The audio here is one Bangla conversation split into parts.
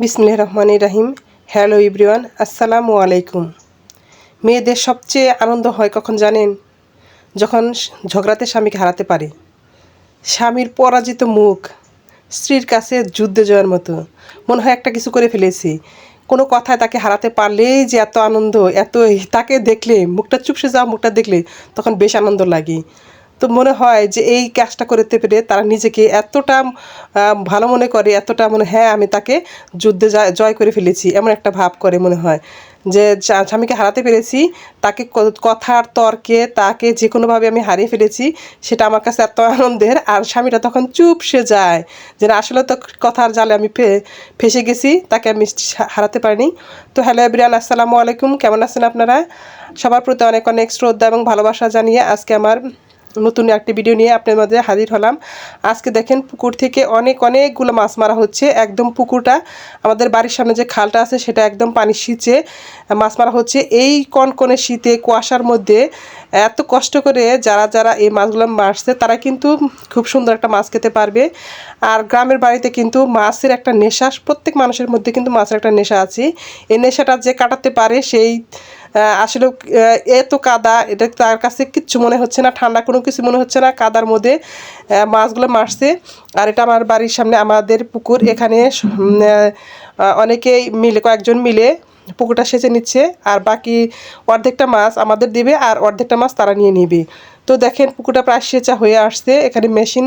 বিসমিল্লাহ রহমান রাহিম। হ্যালো ইব্রিওয়ান আসসালামু আলাইকুম। মেয়েদের সবচেয়ে আনন্দ হয় কখন জানেন? যখন ঝগড়াতে স্বামীকে হারাতে পারে। স্বামীর পরাজিত মুখ, স্ত্রীর কাছে যুদ্ধে জয়ের মতো। মনে হয় একটা কিছু করে ফেলেছি। কোনো কথায় তাকে হারাতে পারলেই যে এত আনন্দ, এত তাকে দেখলে, মুখটা চুপসে যাওয়া, মুখটা দেখলে তখন বেশ আনন্দ লাগে। তো মনে হয় যে এই কাজটা করতে পেরে তারা নিজেকে এতটা ভালো মনে করে, এতটা মনে হ্যাঁ আমি তাকে যুদ্ধে জয়- করে ফেলেছি, এমন একটা ভাব করে মনে হয়। যে স্বামীকে হারাতে পেরেছি, তাকে কথার তর্কে, তাকে যে কোনোভাবে আমি হারিয়ে ফেলেছি, সেটা আমার কাছে এত আনন্দের, আর স্বামীটা তখন চুপ সে যায়, যে আসলে তো কথার জালে আমি ফেসে গেছি, তাকে আমি হারাতে পারিনি। তো হ্যালো এভরিয়ান আসসালামু আলাইকুম, কেমন আছেন আপনারা? সবার প্রতি অনেক অনেক শ্রদ্ধা এবং ভালোবাসা জানিয়ে আজকে আমার নতুন একটি ভিডিও নিয়ে আপনার মধ্যে হাজির হলাম। আজকে দেখেন পুকুর থেকে অনেক, অনেকগুলো মাছ মারা হচ্ছে। একদম পুকুরটা, আমাদের বাড়ির সামনে যে খালটা আছে, সেটা একদম পানি সিঁচে মাছ মারা হচ্ছে। এই কনকনে শীতে, কুয়াশার মধ্যে এত কষ্ট করে যারা যারা এই মাছগুলো মারছে, তারা কিন্তু খুব সুন্দর একটা মাছ খেতে পারবে। আর গ্রামের বাড়িতে কিন্তু মাছের একটা নেশা, প্রত্যেক মানুষের মধ্যে কিন্তু মাছের একটা নেশা আছে। এই নেশাটা যে কাটাতে পারে, সেই আসলে এত কাদা, এটা তার কাছে কিচ্ছু মনে হচ্ছে না, ঠান্ডা কোনো কিছু মনে হচ্ছে না, কাদার মধ্যে মাছগুলো মারছে। আর এটা আমার বাড়ির সামনে, আমাদের পুকুর, এখানে অনেকেই মিলে, কয়েকজন মিলে পুকুরটা সেচে নিচ্ছে। আর বাকি অর্ধেকটা মাছ আমাদের দিবে, আর অর্ধেকটা মাছ তারা নিয়ে নিবে। তো দেখেন পুকুরটা প্রায় সেচা হয়ে আসছে। এখানে মেশিন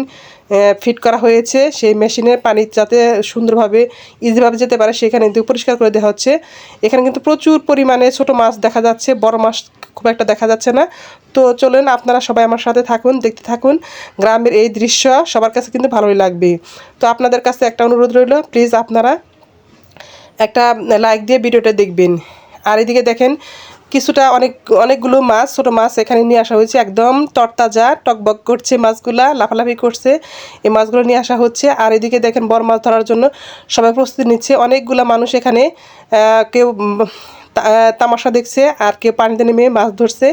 ফিট করা হয়েছে। সেই মেশিনে পানি যাতে সুন্দরভাবে ইজিভাবে যেতে পারে, সেখানে কিন্তু পরিষ্কার করে দেওয়া হচ্ছে। এখানে কিন্তু প্রচুর পরিমাণে ছোট মাছ দেখা যাচ্ছে, বড় মাছ খুব একটা দেখা যাচ্ছে না। তো চলুন, আপনারা সবাই আমার সাথে থাকুন, দেখতে থাকুন। গ্রামের এই দৃশ্য সবার কাছে কিন্তু ভালোই লাগবে। তো আপনাদের কাছে একটা অনুরোধ রইল প্লিজ আপনারা একটা লাইক দিয়ে ভিডিওটা দেখবেন। আর এদিকে দেখেন কিছুটা অনেক, অনেকগুলো মাছ, ছোটো মাছ এখানে নিয়ে আসা হয়েছে। একদম তরতাজা, টকবক করছে মাছগুলা, লাফালাফি করছে। এই মাছগুলো নিয়ে আসা হচ্ছে। আর এদিকে দেখেন বড় মাছ ধরার জন্য সবাই প্রস্তুতি নিচ্ছে। অনেকগুলো মানুষ এখানে কেউ তামাশা দেখছে আর কেউ পানিতে নেমে মাছ ধরছে।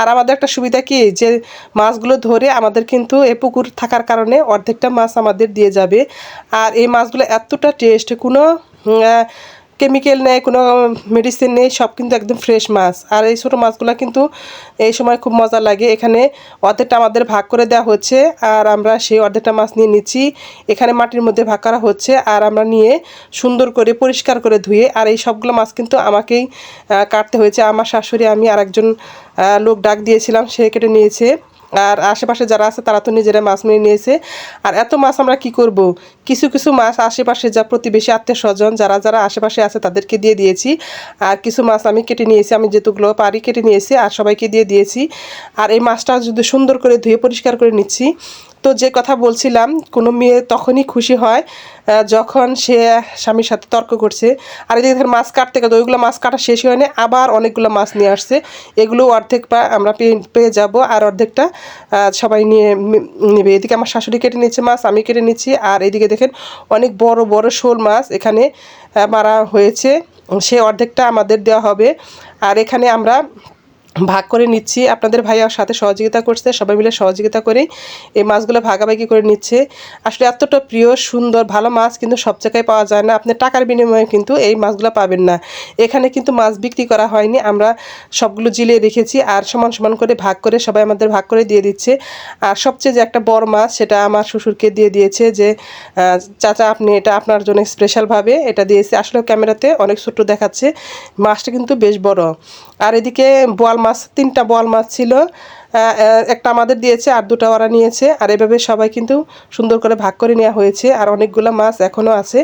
আর আমাদের একটা সুবিধা কি? যে মাছগুলো ধরে আমাদের কিন্তু এ পুকুর থাকার কারণে অর্ধেকটা মাছ আমাদের দিয়ে যাবে। আর এই মাছগুলো এতটা টেস্ট, কোনো কেমিক্যাল নেই, কোনো মেডিসিন নেই, সব কিন্তু একদম ফ্রেশ মাছ। আর এই ছোটো মাছগুলো কিন্তু এই সময় খুব মজা লাগে। এখানে অর্ধেকটা আমাদের ভাগ করে দেওয়া হচ্ছে আর আমরা সেই অর্ধেকটা মাছ নিয়ে নিচ্ছি। এখানে মাটির মধ্যে ভাগ করা হচ্ছে আর আমরা নিয়ে সুন্দর করে পরিষ্কার করে ধুয়ে আর এই সবগুলো মাছ কিন্তু আমাকেই কাটতে হয়েছে। আমার শাশুড়ি, আমি আর একজন লোক ডাক দিয়েছিলাম, সে কেটে নিয়েছে। আর আশেপাশে যারা আছে, তারা তো নিজেরা মাছ মেরে নিয়েছে। আর এত মাছ আমরা কি করব? কিছু কিছু মাছ আশেপাশে যা প্রতিবেশী, আত্মীয় স্বজন যারা যারা আশেপাশে আছে, তাদেরকে দিয়ে দিয়েছি। আর কিছু মাছ আমি কেটে নিয়েছি, আমি যেতুগুলো পারি কেটে নিয়েছি, আর সবাইকে দিয়ে দিয়েছি। আর এই মাছটা যদি সুন্দর করে ধুয়ে পরিষ্কার করে নিচ্ছি তো যে কথা বলছিলাম, কোনো মেয়ে তখনই খুশি হয় যখন সে স্বামীর সাথে তর্ক করছে। আর এদিকে দেখেন মাছ কাটতে গেলে, ওইগুলো মাছ কাটা শেষ হয়নি আবার অনেকগুলো মাছ নিয়ে আসছে। এগুলো অর্ধেক পা আমরা পেয়ে পেয়ে যাব, আর অর্ধেকটা সবাই নিয়ে নেবে। এদিকে আমার শাশুড়ি কেটে নিচ্ছে মাছ, আমি কেটে নিচ্ছি। আর এদিকে দেখেন অনেক বড় বড় শোল মাছ এখানে মারা হয়েছে। সে অর্ধেকটা আমাদের দেওয়া হবে। আর এখানে আমরা ভাগ করে নিচ্ছি। আপনাদের ভাইয়ার সাথে সহযোগিতা করছে, সবাই মিলে সহযোগিতা করে এই মাছগুলো ভাগাভাগি করে নিচ্ছে। আসলে এতটা প্রিয়, সুন্দর, ভালো মাছ কিন্তু সব জায়গায় পাওয়া যায় না। আপনি টাকার বিনিময়ে কিন্তু এই মাছগুলো পাবেন না। এখানে কিন্তু মাছ বিক্রি করা হয়নি, আমরা সবগুলো জিলিয়ে রেখেছি আর সমান সমান করে ভাগ করে সবাই আমাদের ভাগ করে দিয়ে দিচ্ছে। আর সবচেয়ে যে একটা বড় মাছ, সেটা আমার শ্বশুরকে দিয়ে দিয়েছে যে চাচা আপনি এটা আপনার জন্য স্পেশালভাবে এটা দিয়েছে। আসলে ক্যামেরাতে অনেক ছোট্ট দেখাচ্ছে। মাছটা কিন্তু বেশ বড়। আর এদিকে বোয়াল মাছ, তিনটা বল মাছ ছিল একটা আমাদের দিয়েছে আর দুটা ওরা নিয়েছে। আর এভাবে সবাই কিন্তু সুন্দর করে ভাগ করে নেওয়া হয়েছে। আর অনেকগুলো মাছ এখনও আছে।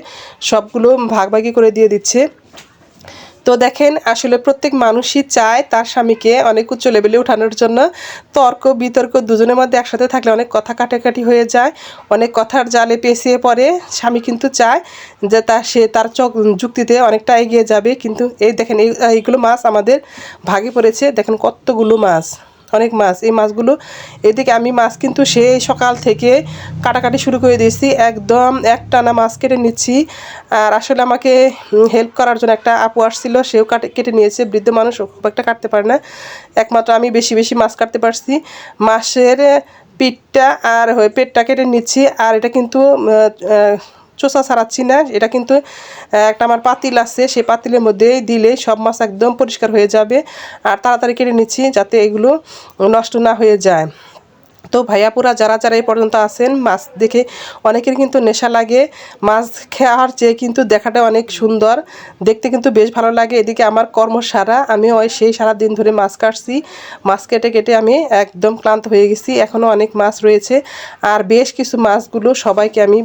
সবগুলো ভাগভাগি করে দিয়ে দিচ্ছে। তো দেখেন, আসলে প্রত্যেক মানুষই চায় তার স্বামীকে অনেক উচ্চ লেভেলে উঠানোর জন্য। তর্ক, বিতর্ক দুজনের মধ্যে একসাথে থাকলে অনেক কথা কাটাকাটি হয়ে যায়, অনেক কথার জালে পেঁচিয়ে পড়ে। স্বামী কিন্তু চায় যে তার সে তার চক, যুক্তিতে অনেকটা এগিয়ে যাবে। কিন্তু এই দেখেন, এই, এইগুলো মাছ আমাদের ভাগে পড়েছে। দেখেন কতগুলো মাছ। অনেক মাছ। এই মাছগুলো এদিকে আমি মাছ কিন্তু সেই সকাল থেকে কাটাকাটি শুরু করে দিয়েছি। একদম একটানা মাছ কেটে নিচ্ছি। আর আসলে আমাকে হেল্প করার জন্য একটা আপু আসছিল, সেও কাটে, কেটে নিয়েছে। বৃদ্ধ মানুষ খুব একটা কাটতে পারে না। একমাত্র আমি বেশি বেশি মাছ কাটতে পারছি। মাছের পিঠটা আর হয়ে পেটটা কেটে নিচ্ছি। আর এটা কিন্তু চোষা ছাড়াচ্ছি না এটা কিন্তু একটা আমার পাতিল আছে, সেই পাতিলের মধ্যে দিলে সব মাছ একদম পরিষ্কার হয়ে যাবে। আর তাড়াতাড়ি কেটে নিচ্ছি যাতে এগুলো নষ্ট না হয়ে যায়। তো ভাইয়াপুরা যারা যারা এই পর্যন্ত আছেন, মাছ দেখে অনেকের কিন্তু নেশা লাগে। মাছ খাওয়ার চেয়ে কিন্তু দেখাটা অনেক সুন্দর। দেখতে কিন্তু বেশ ভালো লাগে। এদিকে আমার কর্ম সারা আমি ওই সেই সারা দিন ধরে মাছ কাটছি। মাছ কেটে কেটে আমি একদম ক্লান্ত হয়ে গেছি। এখনও অনেক মাছ রয়েছে। আর বেশ কিছু মাছগুলো সবাইকে আমি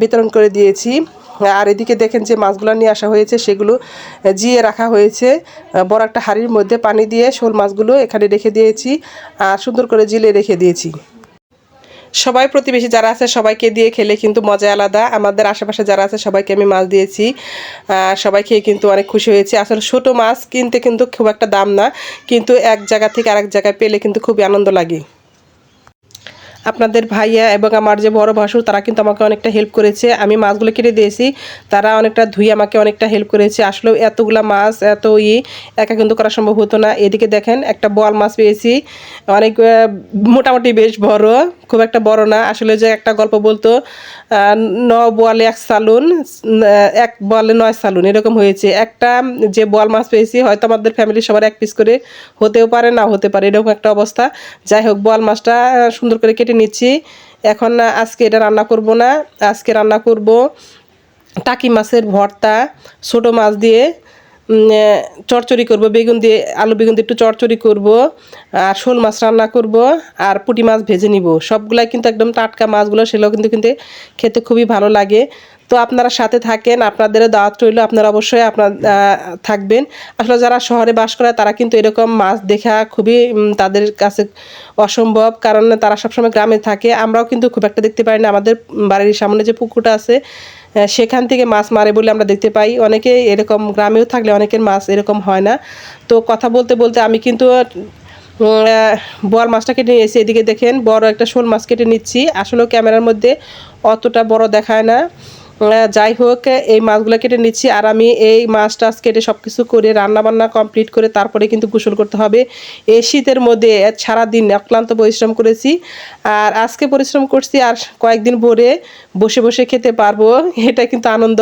বিতরণ করে দিয়েছি। আর এদিকে দেখেন যে মাছগুলো নিয়ে আসা হয়েছে, সেগুলো জিয়ে রাখা হয়েছে। বড় একটা হাঁড়ির মধ্যে পানি দিয়ে শোল মাছগুলো এখানে রেখে দিয়েছি আর সুন্দর করে জিলে রেখে দিয়েছি। সবাই প্রতিবেশী যারা আছে, সবাইকে দিয়ে খেলে কিন্তু মজা আলাদা। আমাদের আশেপাশে যারা আছে, সবাইকে আমি মাছ দিয়েছি। সবাই খেয়ে কিন্তু অনেক খুশি হয়েছে। আসলে ছোটো মাছ কিনতে কিন্তু খুব একটা দাম না, কিন্তু এক জায়গা থেকে আরেক জায়গায় পেলে কিন্তু খুবই আনন্দ লাগে। আপনাদের ভাইয়া এবং আমার যে বড় ভাসুর, তারা কিন্তু আমাকে অনেকটা হেল্প করেছে। আমি মাছগুলো কেটে দিয়েছি। তারা অনেকটা ধুয়ে আমাকে অনেকটা হেল্প করেছে। আসলেও এতগুলা মাছ, এত ই একা কিন্তু করা সম্ভব হতো না। এদিকে দেখেন, একটা বল মাছ পেয়েছি। অনেক মোটামুটি বেশ বড়, খুব একটা বড় না। আসলে যে একটা গল্প বলতো ন বলে এক সালুন এক বলে নয় সালুন, এরকম হয়েছে। একটা যে বল মাছ পেয়েছি, হয়তো আমাদের ফ্যামিলি সবার এক পিস করে হতেও পারে না হতে পারে, এরকম একটা অবস্থা। যাই হোক, বল মাছটা সুন্দর করে কেটে নিচ্ছি। এখন না, আজকে এটা রান্না করব না। আজকে রান্না করব টাকি মাছের ভর্তা, ছোটো মাছ দিয়ে চরচড়ি করব, বেগুন দিয়ে, আলু বেগুন দিয়ে একটু চরচড়ি করব, আর শোল মাছ রান্না করব, আর পুঁটি মাছ ভেজে নিব। সবগুলাই কিন্তু একদম টাটকা মাছগুলো, সেগুলো কিন্তু কিন্তু খেতে খুবই ভালো লাগে। তো আপনারা সাথে থাকেন, আপনাদের দাওয়াত রইল, আপনারা অবশ্যই আপনার থাকবেন। আসলে যারা শহরে বাস করে, তারা কিন্তু এরকম মাছ দেখা খুবই তাদের কাছে অসম্ভব। কারণ তারা সবসময় গ্রামে থাকে। আমরাও কিন্তু খুব একটা দেখতে পাই না। আমাদের বাড়ির সামনে যে পুকুরটা আছে সেখান থেকে মাছ মারে বলে আমরা দেখতে পাই। অনেকে এরকম গ্রামেও থাকলে অনেকের মাছ এরকম হয় না। তো কথা বলতে বলতে আমি কিন্তু বড় মাছটা কেটে নিয়েছি এদিকে দেখেন, বড় একটা শোল মাছ কেটে নিচ্ছি। আসলে ক্যামেরার মধ্যে অতটা বড় দেখায় না। যাই হোক, এই মাছগুলো কেটে নিচ্ছি আর আমি এই মাছ টাছ কেটে সব কিছু করে রান্না বান্না কমপ্লিট করে তারপরে কিন্তু গোসল করতে হবে। এই শীতের মধ্যে সারাদিন অক্লান্ত পরিশ্রম করেছি আর আজকে পরিশ্রম করছি আর কয়েকদিন পরে বসে বসে খেতে পারব, এটা কিন্তু আনন্দ।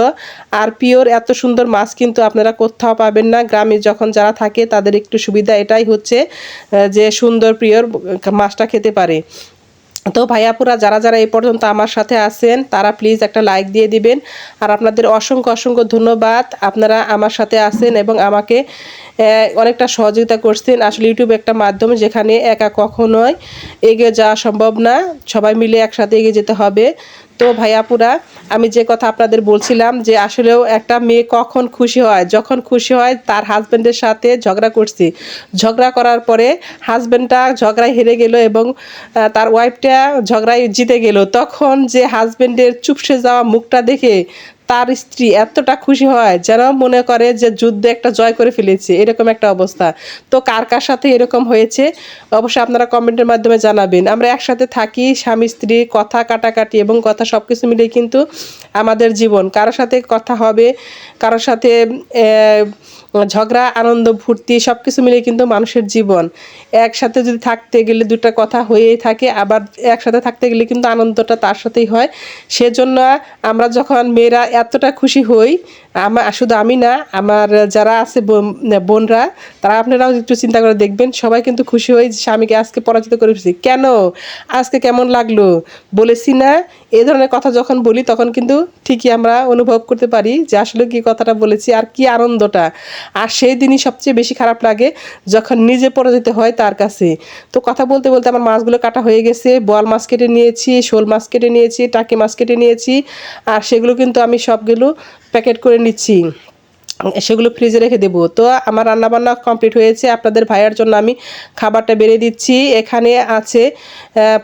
আর পিওর এত সুন্দর মাছ কিন্তু আপনারা কোথাও পাবেন না, গ্রামে যখন যারা থাকে তাদের একটু সুবিধা এটাই হচ্ছে যে সুন্দর পিওর মাছটা খেতে পারে। তো ভাইয়াপুরা যারা যারা এই পর্যন্ত আমার সাথে আছেন, তারা প্লিজ একটা লাইক দিয়ে দিবেন। আর আপনাদের অসংখ্য অসংখ্য ধন্যবাদ। আপনারা আমার সাথে আছেন এবং আমাকে অনেকটা সহযোগিতা করছেন। আসলে ইউটিউব একটা মাধ্যম যেখানে একা কখনোই এগিয়ে যাওয়া সম্ভব না। সবাই মিলে একসাথে এগিয়ে যেতে হবে। তো ভাইয়াপুরা আমি যে কথা আপনাদের বলছিলাম যে আসলেও একটা মেয়ে কখন খুশি হয়? যখন খুশি হয়, তার হাজব্যান্ডের সাথে ঝগড়া করছি। ঝগড়া করার পরে হাজব্যান্ডটা ঝগড়ায় হেরে গেল এবং তার ওয়াইফটা ঝগড়ায় জিতে গেল। তখন যে হাজব্যান্ডের চুপসে যাওয়া মুখটা দেখে তার স্ত্রী এতটা খুশি হয় যেন মনে করে যে যুদ্ধে একটা জয় করে ফেলেছে, এরকম একটা অবস্থা। তো কার কার সাথে এরকম হয়েছে? অবশ্যই আপনারা কমেন্টের মাধ্যমে জানাবেন। আমরা একসাথে থাকি, স্বামী, স্ত্রী, কথা কাটাকাটি এবং কথা সব কিছু মিলিয়ে কিন্তু আমাদের জীবন। কারোর সাথে কথা হবে কারোর সাথে ঝগড়া, আনন্দ, ফুর্তি সব কিছু মিলিয়ে কিন্তু মানুষের জীবন। একসাথে যদি থাকতে গেলে দুটো কথা হয়েই থাকে, আবার একসাথে থাকতে গেলে কিন্তু আনন্দটা তার সাথেই হয়। সেজন্য আমরা যখন মেয়েরা এতটা খুশি হই আমার শুধু আমি না, আমার যারা আছে বোন- বোনরা, তারা আপনারাও একটু চিন্তা করে দেখবেন, সবাই কিন্তু খুশি হই যে স্বামীকে আজকে পরাজিত করে ফেলছি। কেন? আজকে কেমন লাগল? বলেছি না। এ ধরনের কথা যখন বলি, তখন কিন্তু ঠিকই আমরা অনুভব করতে পারি যে আসলে কি কথাটা বলেছি আর কি আনন্দটা। আর সেই দিনই সবচেয়ে বেশি খারাপ লাগে যখন নিজে পরাজিত হয় তার কাছে। তো কথা বলতে বলতে আমার মাছগুলো কাটা হয়ে গেছে বল মাছ কেটে নিয়েছি, শোল মাছ কেটে নিয়েছি, টাকি মাছ কেটে নিয়েছি, আর সেগুলো কিন্তু আমি সবগুলো প্যাকেট করে নিচ্ছি। সেগুলো ফ্রিজে রেখে দেবো। তো আমার রান্নাবান্না কমপ্লিট হয়েছে। আপনাদের ভাইয়ার জন্য আমি খাবারটা বেড়ে দিচ্ছি। এখানে আছে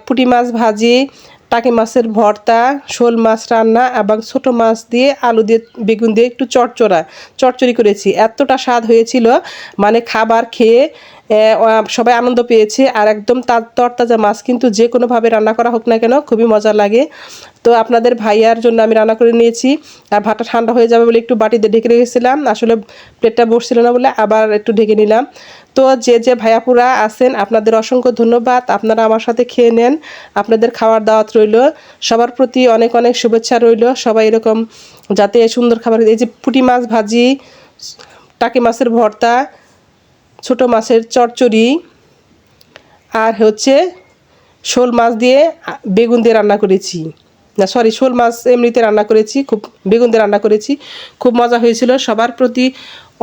পুঁটি মাছ ভাজি টাকি মাছের ভর্তা, শোল মাছ রান্না এবং ছোট মাছ দিয়ে আলু দিয়ে বেগুন দিয়ে একটু চটচড়া, চটচড়ি করেছি। এতটা স্বাদ হয়েছিল মানে খাবার খেয়ে সবাই আনন্দ পেয়েছে আর একদম তার তরতাজা মাছ কিন্তু যে কোনোভাবে রান্না করা হোক না কেন খুবই মজা লাগে। তো আপনাদের ভাইয়ার জন্য আমি রান্না করে নিয়েছি। আর ভাতটা ঠান্ডা হয়ে যাবে বলে একটু বাটিতে ঢেকে রেখেছিলাম, আসলে প্লেটটা বসছিল না বলে আবার একটু ঢেকে নিলাম। তো যে যে ভাইয়াপুরা আছেন, আপনাদের অসংখ্য ধন্যবাদ। আপনারা আমার সাথে খেয়ে নেন। আপনাদের খাওয়ার দাওয়াত রইল। সবার প্রতি অনেক অনেক শুভেচ্ছা রইল। সবাই এরকম যাতে সুন্দর খাবার, এই যে পুঁটি মাছ ভাজি, টাকি মাছের ভর্তা, ছোট মাছের চচ্চড়ি, আর হচ্ছে শোল মাছ দিয়ে বেগুন দিয়ে রান্না করেছি। না সরি শোল মাছ এমনিতে রান্না করেছি, খুব বেগুন দিয়ে রান্না করেছি। খুব মজা হয়েছিল। সবার প্রতি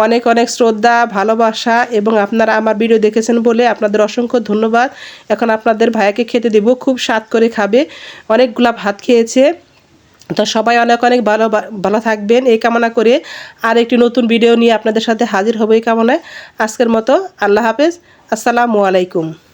অনেক অনেক শ্রদ্ধা, ভালোবাসা এবং আপনারা আমার ভিডিও দেখেছেন বলে আপনাদের অসংখ্য ধন্যবাদ। এখন আপনাদের ভাইয়াকে খেতে দেবো, খুব স্বাদ করে খাবে। অনেকগুলা ভাত খেয়েছে। তো সবাই অনেক অনেক ভালো ভালো থাকবেন। এই কামনা করে আর একটি নতুন ভিডিও নিয়ে আপনাদের সাথে হাজির হব এই কামনায়। আজকের মতো আল্লাহ হাফেজ। আসসালামু আলাইকুম।